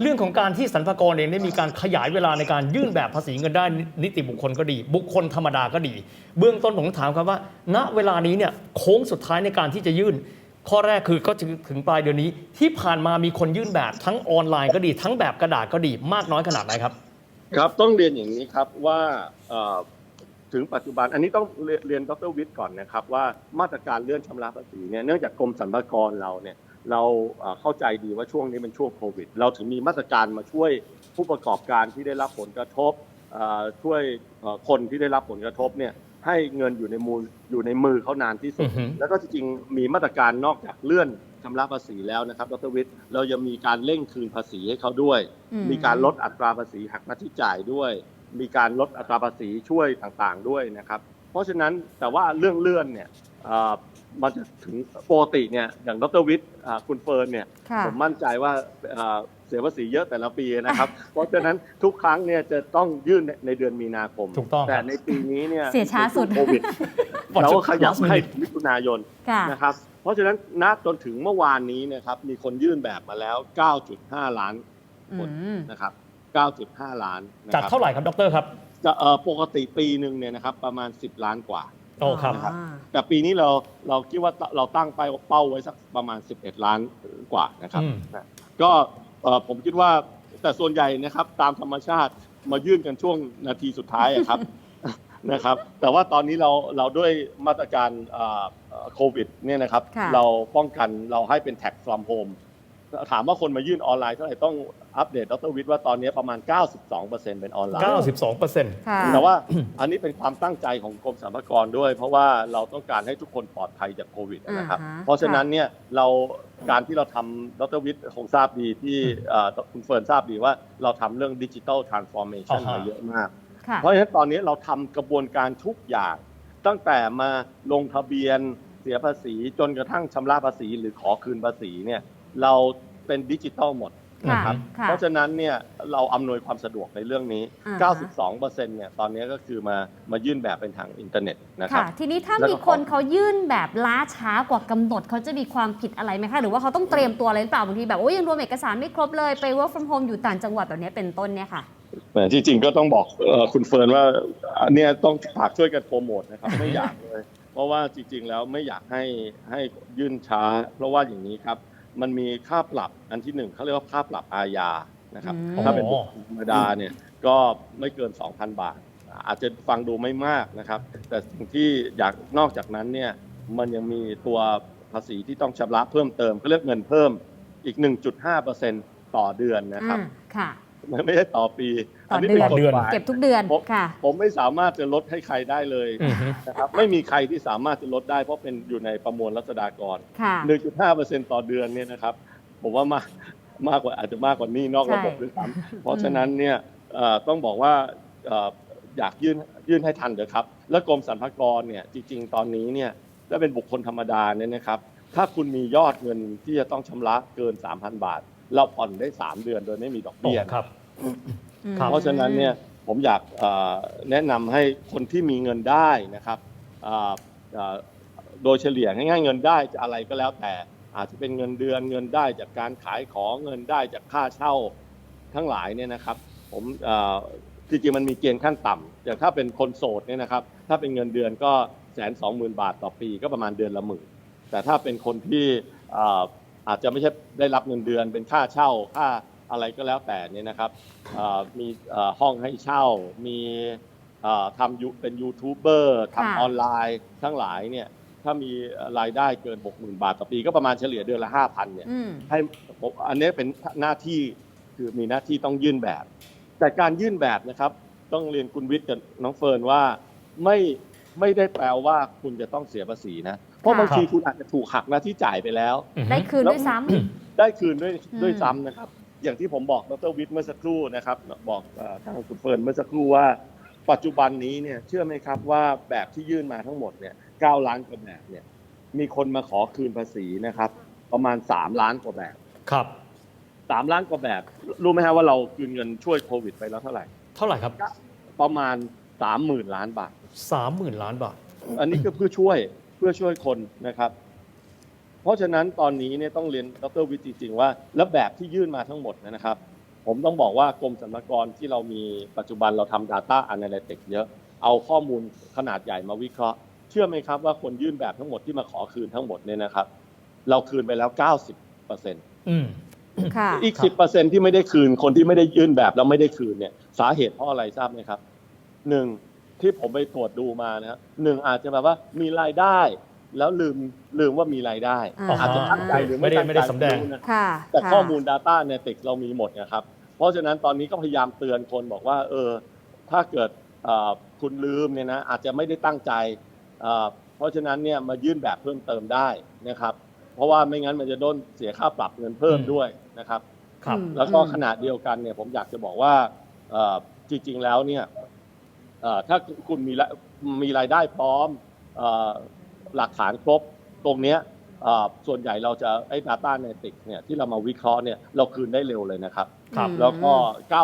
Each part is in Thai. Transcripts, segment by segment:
เรื่องของการที่สรรพากรเองได้มีการขยายเวลาในการยื่นแบบภาษีเงินได้นิติบุคคลก็ดี บุคคลธรรมดาก็ดี เบื้องต้นผมถามครับว่า ณเวลานี้เนี่ยโค้งสุดท้ายในการที่จะยื่น ข้อแรกคือก็ถึงถึงปลายเดือนนี้ ที่ผ่านมามีคนยื่นแบบทั้งออนไลน์ก็ดี ทั้งแบบกระดาษก็ดีมากน้อยขนาดไหนครับ ครับต้องเรียนอย่างนี้ครับว่าถึงปัจจุบันอันนี้ต้องเรียนดรวิทย์ก่อนนะครับว่ามาตรการเลื่อนชำระภาษีเนี่ยเนื่องจากกรมสรรพากรเราเนี่ย เราเอ่อเข้าใจดีว่าช่วงนี้เป็นช่วงโควิด เราถึงมีมาตรการมาช่วยผู้ประกอบการที่ได้รับผลกระทบเอ่อช่วยเอ่อคนที่ได้รับผลกระทบเนี่ยให้เงินอยู่ในมืออยู่ในมือเขานานที่สุดอือฮึแล้วก็จริงๆมีมาตรการนอกจากเลื่อนชำระภาษีแล้วนะครับดรวิทย์เรายังมีการเร่งคืนภาษีให้เขาด้วยอืมมีการลดอัตราภาษีหักหน้าที่จ่ายด้วย มีการลดอัตราภาษีช่วยต่างๆด้วยนะครับ เพราะฉะนั้นแต่ว่าเรื่องเลื่อนเนี่ยเอ่อ มันจะถึงปกติเนี่ยอย่างดรวิทย์อ่าคุณเฟิร์นเนี่ยค่ะ ผมมั่นใจว่าเอ่อเสียภาษีเยอะแต่ละปีนะครับ เพราะฉะนั้นทุกครั้งเนี่ยจะต้องยื่นในในเดือนมีนาคม ถูกต้องครับ แต่ในปีนี้เนี่ยเสียช้าสุด โควิด เราก็ขยับให้มิถุนายน ค่ะ นะครับ เพราะฉะนั้นณจนถึงเมื่อวานนี้นะครับมีคนยื่นแบบมาแล้ว 9.5 ล้านอืม นะครับ 9.5 ล้านนะจากครับเท่าไหร่ครับดรครับ จะเอ่อปกติปีหนึ่งเนี่ยนะครับประมาณ 10 ล้านกว่า โอ้ครับ นะครับ แต่ปีนี้เราเราคิดว่าเราตั้งไปเป้าไว้สักประมาณ 11 ล้านกว่านะครับอืม นะก็เอ่อผมคิดว่าแต่ส่วนใหญ่นะครับตามธรรมชาติมายื่นกันช่วงนาทีสุดท้ายอะครับ นะครับ แต่ว่าตอนนี้เราเราด้วยมาตรการเอ่อเอ่อโควิดเนี่ยนะครับ ค่ะ เราป้องกันเราให้เป็น tax from home ถามว่าคนมายื่นออนไลน์เท่าไหร่ต้องอัปเดตดรวิทย์ว่าตอนนี้ประมาณ 92%เป็นออนไลน์ 92เปอร์เซ็นต์ค่ะ แต่ว่าอันนี้เป็นความตั้งใจของกรมสรรพากรด้วย เพราะว่าเราต้องการให้ทุกคนปลอดภัยจากโควิดนะครับ อ่าฮะ เพราะฉะนั้นเนี่ยเราการที่เราทำดรวิทย์คงทราบดีที่เอ่อคุณเฟิร์นทราบดีว่าเราทำเรื่องดิจิ t a ลทรานส์ฟอร์เมชันอ่าฮะ มาเยอะมาก ค่ะ เพราะฉะนั้นตอนนี้เราทำกระบวนการทุกอย่าง ตั้งแต่มาลงทะเบียนเสียภาษีจนกระทั่งชำระภาษีหรือขอคืนภาษีเนี่ย เราเป็นดิจิ t a ลหมดค่ะนะครับ ค่ะ เพราะฉะนั้นเนี่ยเราอำนวยความสะดวกในเรื่องนี้ อ่าฮะ92เปอร์เซ็นต์เนี่ยตอนนี้ก็คือมามายื่นแบบเป็นทางอินเทอร์เน็ตนะครับ ค่ะ ทีนี้ถ้าแล้วก็ มีคนเขายื่นแบบล้าช้ากว่ากำหนดเขาจะมีความผิดอะไรไหมคะ หรือว่าเขาต้องเตรียมตัวอะไรหรือเปล่าบางทีแบบโอ้ยยังรวมเอกสารไม่ครบเลยไป work from home อยู่ต่างจังหวัดแบบนี้เป็นต้นเนี่ยค่ะแต่ที่จริงก็ต้องบอกเอ่อคุณเฟิร์นว่าอันเนี้ยต้องฝากช่วยกันโปรโมทนะครับ ไม่อยากเลย เพราะว่าจริง ๆ แล้วไม่อยากให้ให้ยื่นช้า เพราะว่าอย่างนี้ครับ มันมีค่าปรับอันที่หนึ่งเขาเรียกว่าค่าปรับอาญานะครับ อืม ถ้าเป็นบุคคลธรรมดาเนี่ยก็ไม่เกิน 2,000 บาท อาจจะฟังดูไม่มากนะครับ แต่สิ่งที่อยากนอกจากนั้นเนี่ยมันยังมีตัวภาษีที่ต้องชำระเพิ่มเติมก็เรียกเงินเพิ่มอีก 1.5%ต่อเดือนนะครับ อ่าค่ะมันไม่ใช่ต่อปี ต่อนี้เดืเป็อนนกฎหมายเก็บทุกเดือนผมค่ะ ผมไม่สามารถจะลดให้ใครได้เลยอือฮึ นะครับไม่มีใครที่สามารถจะลดได้เพราะเป็นอยู่ในประมวลรัษฎากร ค่ะ 1.5%ต่อเดือนเนี่ยนะครับ ผมว่ามากมากกว่าอาจจะมากกว่านี้นอกระบบใช่ ด้วยซ้ำเพราะฉะนั้นเนี่ยเอ่อต้องบอกว่าเอ่ออยากยื่นยื่นให้ทันเถอะครับ แล้วกรมสรรพากรเนี่ยจริง ๆ ตอนนี้เนี่ยถ้าเป็นบุคคลธรรมดาเนี่ยนะครับ ถ้าคุณมียอดเงินที่จะต้องชำระเกิน 3,000 บาท เราผ่อนได้ 3 เดือนโดยไม่มีดอกโอ้เบี้ย ครับอืม เพราะฉะนั้นเนี่ยผมอยากเอ่อแนะนำให้คนที่มีเงินได้นะครับเอ่อเอ่อโดยเฉลี่ยง่ายๆเงินได้จะอะไรก็แล้วแต่อาจจะเป็นเงินเดือนเงินได้จากการขายของเงินได้จากค่าเช่าทั้งหลายเนี่ยนะครับ ผมเอ่อจริงๆมันมีเกณฑ์ขั้นต่ำอย่างถ้าเป็นคนโสดเนี่ยนะครับ ถ้าเป็นเงินเดือนก็แสนสองหมื่นบาทต่อปีก็ประมาณเดือนละหมื่นแต่ถ้าเป็นคนที่เอ่ออาจจะไม่ใช่ได้รับเงินเดือนเป็นค่าเช่าค่า อะไรก็แล้วแต่เนี่ยนะครับเอ่อมีเอ่อห้องให้เช่า มีเอ่อทำยูเป็นยูทูบเบอร์ค่ะทำออนไลน์ทั้งหลายเนี่ยถ้ามีรายได้เกิน 60,000 บาทต่อปีก็ประมาณเฉลี่ยเดือนละ 5,000เนี่ยอืมให้ผมอันนี้เป็นหน้าที่คือมีหน้าที่ต้องยื่นแบบ แต่การยื่นแบบนะครับ ต้องเรียนคุณวิทย์กับน้องเฟิร์นว่าไม่ไม่ได้แปลว่าคุณจะต้องเสียภาษีนะเพราะค่ะบางทีคุณอาจจะถูกหักหน้าที่จ่ายไปแล้วอือฮึได้คืนด้วยซ้ำได้คืนด้วยอืมด้วยซ้ำนะครับ อย่างที่ผมบอกดรวิทย์เมื่อสักครู่นะครับบอกเอ่อทางคุณเฟิร์นเมื่อสักครู่ว่า ปัจจุบันนี้เนี่ยเชื่อไหมครับว่าแบบที่ยื่นมาทั้งหมดเนี่ยเก้าล้านกว่าแบบเนี่ยมีคนมาขอคืนภาษีนะครับ ประมาณสามล้านกว่าแบบครับสามล้านกว่าแบบรู้ไหมฮะว่าเราคืนเงินช่วยโควิดไปแล้วเท่าไหร่ เท่าไหร่ครับ ประมาณสามหมื่นล้านบาท30,000ล้านบาท อันนี้ก็เพื่อช่วยเพื่อช่วยคนนะครับ เพราะฉะนั้นตอนนี้เนี่ยต้องเรียนดรวิทย์จริงๆว่า แล้วแบบที่ยื่นมาทั้งหมดนะครับ ผมต้องบอกว่ากรมสรรพากรที่เรามีปัจจุบันเราทำ Data Analytics เยอะ เอาข้อมูลขนาดใหญ่มาวิเคราะห์ เชื่อไหมครับว่าคนยื่นแบบทั้งหมดที่มาขอคืนทั้งหมดเนี่ยนะครับ เราคืนไปแล้ว 90เปอร์เซ็นต์อืมค่ะอีกครับสิบเปอร์เซ็นที่ไม่ได้คืนคนที่ไม่ได้ยื่นแบบแล้วไม่ได้คืนเนี่ย สาเหตุเพราะอะไรทราบไหมครับหนึ่งที่ผมไปตรวจดูมานะครับหนึ่งอาจจะแบบว่ามีรายได้ แล้วลืมลืมว่ามีรายได้อ่า อาจจะตั้งใจหรือไม่ไม่ได้ตั้งไม่ใจได้สำแดง รู้นะค่ะแต่ค่ะข้อมูล Data Analytics เรามีหมดนะครับ เพราะฉะนั้นตอนนี้ก็พยายามเตือนคนบอกว่า เออ ถ้าเกิดเอ่อคุณลืมเนี่ยนะอาจจะไม่ได้ตั้งใจเอ่อเพราะฉะนั้นเนี่ยมายื่นแบบเพิ่มเติมได้นะครับ เพราะว่าไม่งั้นมันจะโดนเสียค่าปรับเงินเพิ่มอืม ด้วยนะครับ ครับ อืมแล้วก็ขนาดเดียวกันเนี่ยผมอยากจะบอกว่าเอ่อจริงๆแล้วเนี่ยเอ่อถ้าคุณมีละมีรายได้พร้อมเอ่อ หลักฐานครบตรงเนี้ยเอ่อส่วนใหญ่เราจะไอ้ Data Analytics เนี่ยที่เรามาวิเคราะห์เนี่ยเราคืนได้เร็วเลยนะครับ ครับ แล้วก็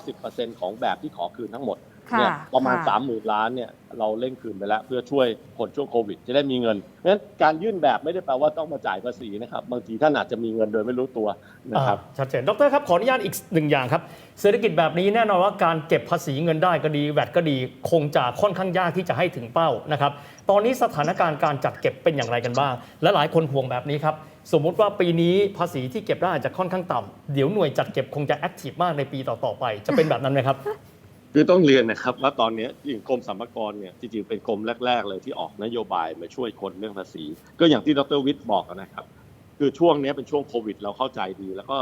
90%ของแบบที่ขอคืนทั้งหมดค่ะ เนี่ยประมาณค่ะ30,000 ล้านเนี่ยเราเร่งคืนไปแล้ว เพื่อช่วยคนช่วงโควิด จะได้มีเงินเพราะฉะนั้นการยื่นแบบไม่ได้แปลว่าต้องมาจ่ายภาษีนะครับบางทีท่านอาจจะมีเงินโดยไม่รู้ตัวนะครับอ่าชัดเจนดรครับขออนุญาตอีกหนึ่งอย่างครับเศรษฐกิจแบบนี้แน่นอนว่าการเก็บภาษีเงินได้ก็ดีแวดก็ดี คงจะค่อนข้างยากที่จะให้ถึงเป้านะครับตอนนี้สถานการณ์การจัดเก็บเป็นอย่างไรกันบ้าง และหลายคนห่วงแบบนี้ครับสมมุติว่าปีนี้ภาษีที่เก็บได้อาจจะค่อนข้างต่ำเดี๋ยวหน่วยจัดเก็บคงจะแอคทีฟมากในปีต่อๆไป จะเป็นแบบนั้นไหมครับ คือต้องเรียนนะครับว่าตอนนี้จริงกรมสรรพากรเนี่ยจริงๆเป็นกรมแรก ๆ เลยที่ออกนโยบายมาช่วยคนเรื่องภาษี ก็อย่างที่ดรวิทย์บอกนะครับ คือช่วงนี้เป็นช่วงโควิด เราเข้าใจดี แล้วก็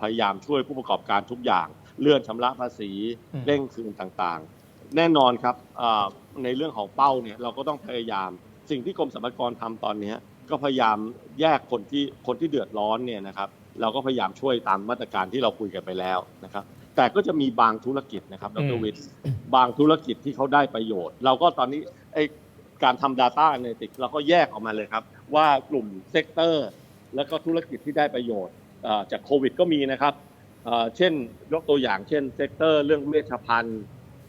พยายามช่วยผู้ประกอบการทุกอย่าง เลื่อนชำระภาษีอืมเร่งคืนต่างๆ แน่นอนครับอ่าในเรื่องของเป้าเนี่ยเราก็ต้องพยายาม สิ่งที่กรมสรรพากรทำตอนนี้ก็พยายามแยกคนที่คนที่เดือดร้อนเนี่ยนะครับ เราก็พยายามช่วยตามมาตรการที่เราคุยกันไปแล้วนะครับ แต่ก็จะมีบางธุรกิจนะครับดอืรมวิทย์บางธุรกิจที่เขาได้ประโยชน์ เราก็ตอนนี้ไอการทำ Data Analytics เราก็แยกออกมาเลยครับ ว่ากลุ่มเซกเตอร์ แล้วก็ธุรกิจที่ได้ประโยชน์เอ่อจากโควิดก็มีนะครับเอ่อเช่นยกตัวอย่างเช่นเซกเตอร์เรื่องเวชภัณฑ์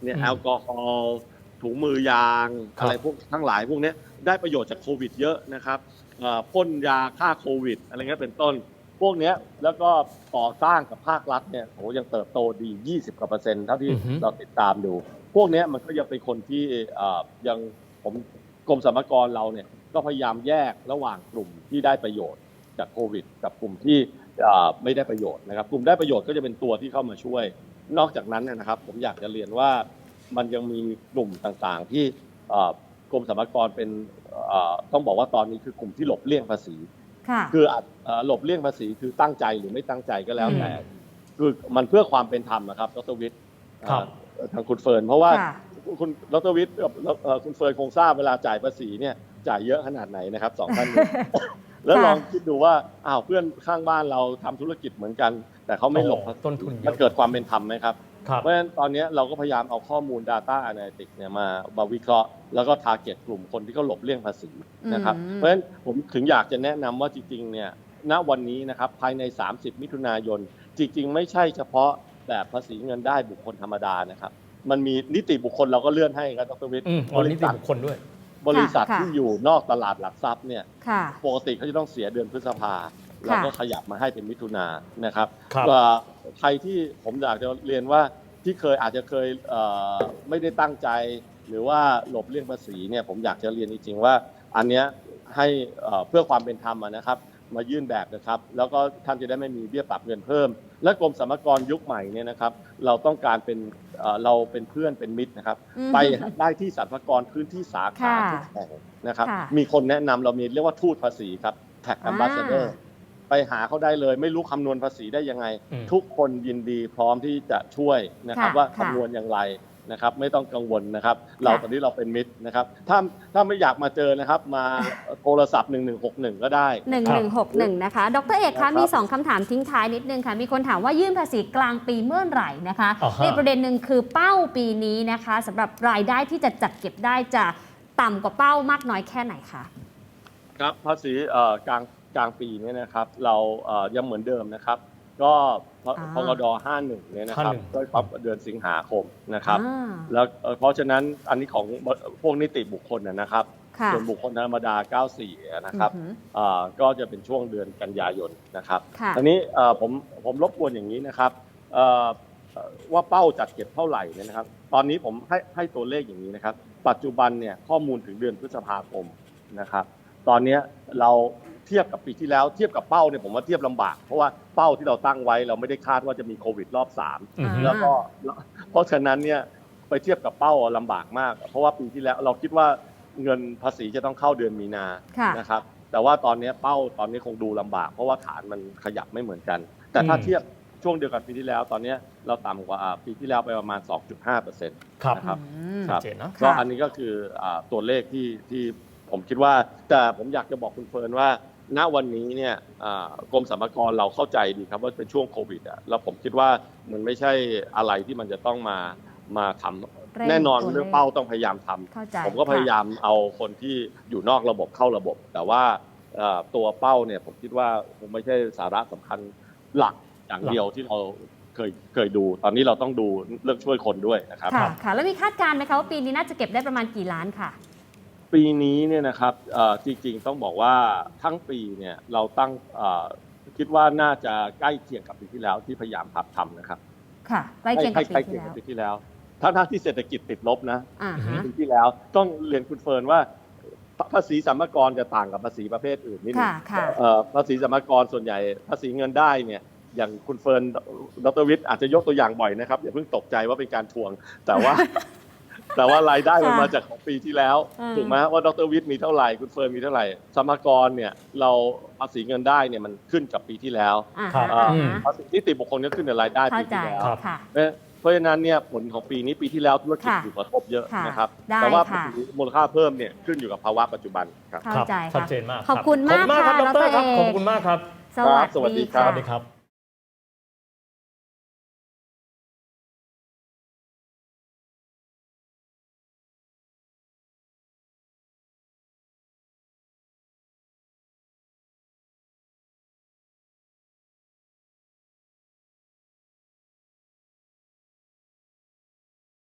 เนี่ยอืมแอลกอฮอล์ถุงมือยางครับอะไรพวกทั้งหลายพวกเนี้ยได้ประโยชน์จากโควิดเยอะนะครับเอ่อพ่นยาฆ่าโควิดอะไรเงี้ยเป็นต้น พวกเนี้ยแล้วก็ก่อสร้างกับภาครัฐเนี่ยโหยังเติบโตดี 20กว่าเปอร์เซ็นต์เท่าที่อือฮึ เราติดตามดู พวกเนี้ยมันก็ยังเป็นคนที่เอ่อยังผมกรมสรรพากรเราเนี่ยก็พยายามแยกระหว่างกลุ่มที่ได้ประโยชน์จากโควิด กับกลุ่มที่เอ่อไม่ได้ประโยชน์นะครับ กลุ่มได้ประโยชน์ก็จะเป็นตัวที่เข้ามาช่วย นอกจากนั้นเนยนะครับ ผมอยากจะเรียนว่ามันยังมีกลุ่มต่างๆที่เอ่อกรมสรรพากรเป็นเอ่อต้องบอกว่าตอนนี้คือกลุ่มที่หลบเลี่ยงภาษี ค่ะคืออาจเอ่อหลบเลี่ยงภาษีคือตั้งใจหรือไม่ตั้งใจก็แล้วอืมแต่คือมันเพื่อความเป็นธรรมนะครับดรวิทย์ครับเอ่อทางคุณเฟิร์นเพราะว่าค่ะคุณดรวิทย์กับเอ่อคุณเฟิร์นคงทราบเวลาจ่ายภาษีเนี่ยจ่ายเยอะขนาดไหนนะครับสองท่านนี้แล้วค่ะลองคิดดูว่าอ้าวเพื่อนข้างบ้านเราทำธุรกิจเหมือนกัน แต่เขาไม่หลบโอ้ต้นทุนเยมันอะเกิดความเป็นธรรมไหมครับ ครับเพราะฉะนั้นตอนนี้เราก็พยายามเอาข้อมูล Data Analytics เนี่ยมามาวิเคราะห์ แล้วก็ target กลุ่มคนที่เขาหลบเลี่ยงภาษีนะครับ อืม เพราะฉะนั้นผมถึงอยากจะแนะนำว่าจริงๆเนี่ยณวันนี้นะครับภายใน 30 มิถุนายน จริง ๆ ไม่ใช่เฉพาะแบบภาษีเงินได้บุคคลธรรมดานะครับ มันมีนิติบุคคลเราก็เลื่อนให้ครับดรวิทย์อืมอ๋อนี่ติบุคคลด้วย บริษัทค่ะ ที่อยู่นอกตลาดหลักทรัพย์เนี่ย ค่ะ ปกติเขาจะต้องเสียเดือนพฤษภา เราก็ขยับมาให้เป็นมิถุนายนนะครับครับเอ่อใครที่ผมอยากจะเรียนว่าที่เคยอาจจะเคยเอ่อไม่ได้ตั้งใจ หรือว่าหลบเลี่ยงภาษีเนี่ยผมอยากจะเรียนจริงๆว่า อันเนี้ยให้เอ่อเพื่อความเป็นธรรมอะนะครับ มายื่นแบบนะครับ แล้วก็ท่านจะได้ไม่มีเบี้ยปรับเงินเพิ่ม และกรมสรรพากรยุคใหม่เนี่ยนะครับ เราต้องการเป็นเอ่อเราเป็นเพื่อนเป็นมิตรนะครับอืมไปได้ที่สรรพากรพื้นที่สาขาค่ะทุกแห่งนะครับค่ะมีคนแนะนำเรามีเรียกว่าทูตภาษีครับ tax อ่า ambassador ไปหาเขาได้เลย ไม่รู้คำนวณภาษีได้ยังไง อืม ทุกคนยินดีพร้อมที่จะช่วยนะครับค่ะว่าค่ะคำนวณอย่างไรนะครับ ไม่ต้องกังวลนะครับ เราตอนนี้เราเป็นมิตรนะครับ ถ้าถ้าไม่อยากมาเจอนะครับ มาโทรศัพท์ 1161 ก็ได้หนึ่งคหรับนึ่งหกหนึ่งนะคะ ดรเอกครัคะบมี 2คำถามทิ้งท้ายนิดนึงค่ะ มีคนถามว่ายื่นภาษีกลางปีเมื่อไหร่นะคะอ่าฮะ ในประเด็นหนึ่งคือเป้าปีนี้นะคะสำหรับรายได้ที่จะจัดเก็บได้จะต่ำกว่าเป้ามากน้อยแค่ไหนคะ ครับภาษีเอ่อกลาง กลางปีเนี่ยนะครับ เราเอ่อยังเหมือนเดิมนะครับ ก็พอ่า พกด51เนี่ยนะครับ51 ก็ครอบเดือนสิงหาคมนะครับ อ่าแล้วเอ่อเพราะฉะนั้นอันนี้ของพวกนิติบุคคลนะนะครับ ค่ะส่วนบุคคลธรรมดา 94 นะครับอือหืออ่าก็จะเป็นช่วงเดือนกันยายนนะครับ ค่ะ อันนี้เอ่อผมผมรบกวนอย่างนี้นะครับเอ่อเว่าเป้าจัดเก็บเท่าไหร่เนี่ยนะครับ ตอนนี้ผมให้ให้ตัวเลขอย่างนี้นะครับ ปัจจุบันเนี่ยข้อมูลถึงเดือนพฤษภาคมนะครับ ตอนเนี้ยเราเทียบกับปีที่แล้วเทียบกับเป้าเนี่ยผมว่าเทียบลำบาก เพราะว่าเป้าที่เราตั้งไว้เราไม่ได้คาดว่าจะมีโควิดรอบสามอือฮึแล้วก็เพราะฉะนั้นเนี่ยไปเทียบกับเป้าลำบากมาก เพราะว่าปีที่แล้วเราคิดว่าเงินภาษีจะต้องเข้าเดือนมีนาค่ะ นะครับ แต่ว่าตอนนี้เป้าตอนนี้คงดูลำบาก เพราะว่าฐานมันขยับไม่เหมือนกัน แต่ถ้าอืม เทียบช่วงเดียวกันปีที่แล้ว ตอนนี้เราต่ำกว่าอ่าปีที่แล้วไปประมาณ 2.5เปอร์เซ็นต์ ครับนะครับ อืม ครับชัดเจนนะก็ค่ะ อันนี้ก็คืออาตัวเลขที่ที่ผมคิดว่าแต่ผมอยากจะบอกคุณเฟิร์นว่า ณวันนี้เนี่ยอ่ากรมสรรพากรเราเข้าใจดีครับว่าเป็นช่วงโควิดอะแล้วผมคิดว่ามันไม่ใช่อะไรที่มันจะต้องมามาทำเร่งแน่นอนตัวเลขเรื่องเป้าต้องพยายามทำเข้าใจผมก็พยายามเอาคนที่อยู่นอกระบบเข้าระบบ แต่ว่าเอ่อตัวเป้าเนี่ยผมคิดว่าคงไม่ใช่สาระสำคัญหลักอย่างเดียวที่เราเคยเคยดู ตอนนี้เราต้องดูเรื่องช่วยคนด้วยนะครับค่ะค่ะแล้วมีคาดการณ์ไหมคะว่าปีนี้น่าจะเก็บได้ประมาณกี่ล้านค่ะ ปีนี้เนี่ยนะครับเอ่อจริงๆต้องบอกว่าทั้งปีเนี่ยเราตั้งเอ่อคิดว่าน่าจะใกล้เคียงกับปีที่แล้วที่พยายามพับทำนะครับ ค่ะใกล้เคียงกับใกล้ปีเคียที่งแล้กับวปีที่แล้วทั้งๆที่เศรษฐกิจติดลบนะอ่าฮะปีที่แล้วต้องเรียนคุณเฟิร์นว่าภาษีสัมภากรจะต่างกับภาษีประเภทอื่นนิดนึงค่ะค่ะเอ่อภาษีสัมภากรส่วนใหญ่ ภาษีเงินได้เนี่ยอย่างคุณเฟิร์นดรวิทย์อาจจะยกตัวอย่างบ่อยนะครับอย่าเพิ่งตกใจว่าเป็นการทวง แต่ว่า แต่ว่ารายได้มันค่ะมาจากของปีที่แล้วอืมถูกไหมว่าดรวิทย์มีเท่าไหร่คุณเฟิร์นมีเท่าไหร่สัมภากรเนี่ยเราภาษีเงินได้เนี่ยมันขึ้นกับปีที่แล้วอ่าครัฮะบอ่าอืมฮะภาษีนิติบุคคลก็ขึ้นกับรายได้เข้าปีใจที่แล้วครับค่ะเพราะเพราะฉะนั้นเนี่ยผลของปีนี้ปีที่แล้วธุรกิจค่ะถูกกระทบเยอะค่ะนะครับได้แต่ว่าค่ะมูลค่าเพิ่มเนี่ยขึ้นอยู่กับภาวะปัจจุบันครับเข้าใจชัดค่ะเจนมากขอบคุณมากขอบคุณมากครับค่ะดรครับดรเอกขอบคุณมากครับ สวัสสวัสดีดีครัสค่ะวัสดีครับ